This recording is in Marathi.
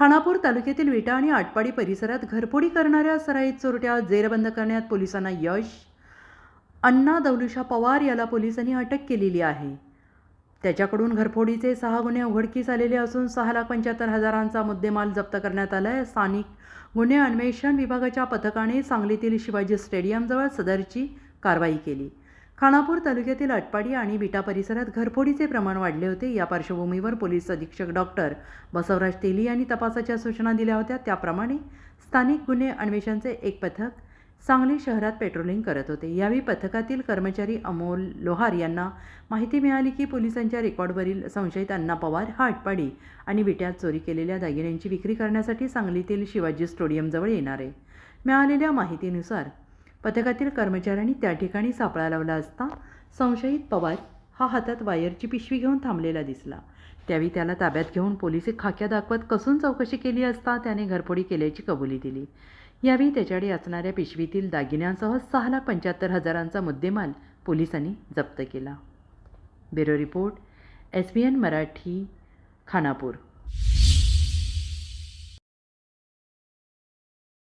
खानापूर तालुक्यातील विटा आणि आटपाडी परिसरात घरफोडी करणाऱ्या सराईत चोरट्या जेरबंद करण्यात पोलिसांना यश. अण्णा दौलुषा पवार याला पोलिसांनी अटक केलेली आहे. त्याच्याकडून घरफोडीचे सहा गुन्हे उघडकीस आलेले असून सहा लाख पंच्याहत्तर हजारांचा मुद्देमाल जप्त करण्यात आला आहे स्थानिक गुन्हे अन्वेषण विभागाच्या पथकाने सांगलीतील शिवाजी स्टेडियमजवळ सदरची कारवाई केली. खानापूर तालुक्यातील अटपाडी आणि विटा परिसरात घरफोडीचे प्रमाण वाढले होते. या पार्श्वभूमीवर पोलीस अधीक्षक डॉक्टर बसवराज तेली यांनी तपासाच्या सूचना दिल्या होत्या. त्याप्रमाणे स्थानिक गुन्हे अन्वेषणचे एक पथक सांगली शहरात पेट्रोलिंग करत होते. यावेळी पथकातील कर्मचारी अमोल लोहार यांना माहिती मिळाली की पोलिसांच्या रेकॉर्डवरील संशयित अण्णा पवार हा अटपाडी आणि विट्यात चोरी केलेल्या दागिन्यांची विक्री करण्यासाठी सांगलीतील शिवाजी स्टेडियमजवळ येणार. आहे मिळालेल्या माहितीनुसार पथकातील कर्मचाऱ्यांनी त्या ठिकाणी सापळा लावला असता संशयित पवार हा हातात वायरची पिशवी घेऊन थांबलेला दिसला. त्यावेळी त्याला ताब्यात घेऊन पोलीस खाक्या दाखवत कसून चौकशी केली असता त्याने घरफोडी केल्याची कबुली दिली. यावेळी त्याच्याकडे असणाऱ्या पिशवीतील दागिन्यांसह सहा लाख पंच्याहत्तर हजारांचा मुद्देमाल पोलिसांनी जप्त केला. Bureau report S B N Marathi Khanapur.